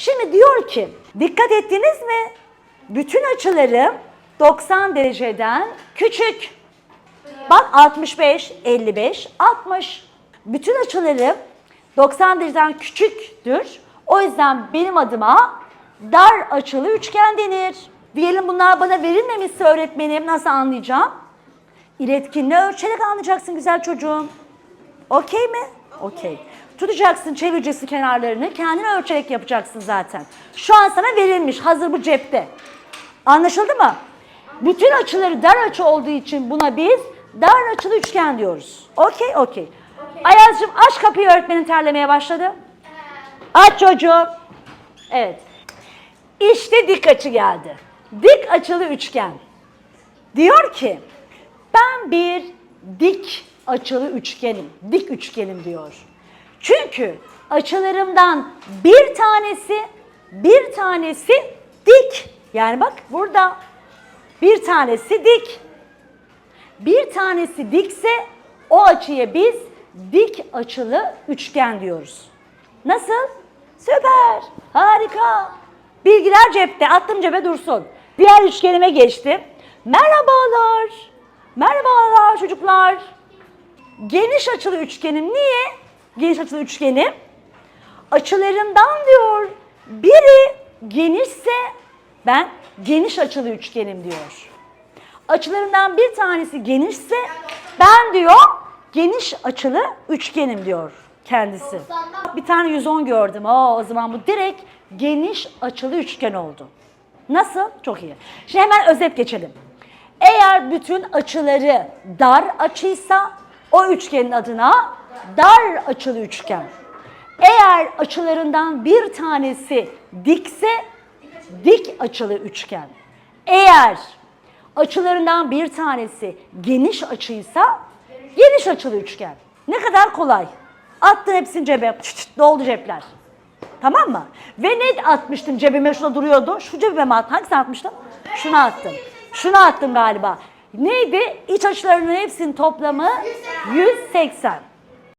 Şimdi diyor ki dikkat ettiniz mi? Bütün açılarım 90 dereceden küçük. Bak 65, 55, 60. Bütün açılarım 90 dereceden küçüktür. O yüzden benim adıma dar açılı üçgen denir. Diyelim bunlar bana verilmemişse öğretmenim nasıl anlayacağım? İletkinle ölçerek anlayacaksın güzel çocuğum. Okey mi? Okey. Tutacaksın, çevireceksin kenarlarını. Kendin ölçerek yapacaksın zaten. Şu an sana verilmiş. Hazır bu cepte. Anlaşıldı mı? Bütün açıları dar açı olduğu için buna biz dar açılı üçgen diyoruz. Okey, okey. Ayaz'cığım aç kapıyı öğretmenin terlemeye başladı. Aç çocuğum. Evet. İşte dik açı geldi. Dik açılı üçgen. Diyor ki ben bir dik açılı üçgenim. Dik üçgenim diyor. Çünkü açılarımdan bir tanesi bir tanesi dik. Yani bak burada bir tanesi dik. Bir tanesi dikse o açıya biz dik açılı üçgen diyoruz. Nasıl? Süper. Harika. Bilgiler cepte. Attım cebe dursun. Diğer üçgenime geçtim. Merhabalar. Merhabalar çocuklar. Geniş açılı üçgenim. Niye? Geniş açılı üçgenim. Açılarından diyor biri genişse ben geniş açılı üçgenim diyor. Açılarından bir tanesi genişse ben diyor geniş açılı üçgenim diyor kendisi. Bir tane 110 gördüm. Aa, o zaman bu direkt geniş açılı üçgen oldu. Nasıl? Çok iyi. Şimdi hemen özet geçelim. Eğer bütün açıları dar açıysa o üçgenin adına dar açılı üçgen. Eğer açılarından bir tanesi dikse dik açılı üçgen. Eğer açılarından bir tanesi geniş açıysa geniş açılı üçgen. Ne kadar kolay. Attın hepsini cebe. Çıt çıt, doldu cepler. Tamam mı? Ve ne atmıştım cebime şurada duruyordu. Şu cebime mi attım? Hangisini atmıştım? Şunu attım. Şunu attım galiba. Neydi? İç açılarının hepsinin toplamı 180.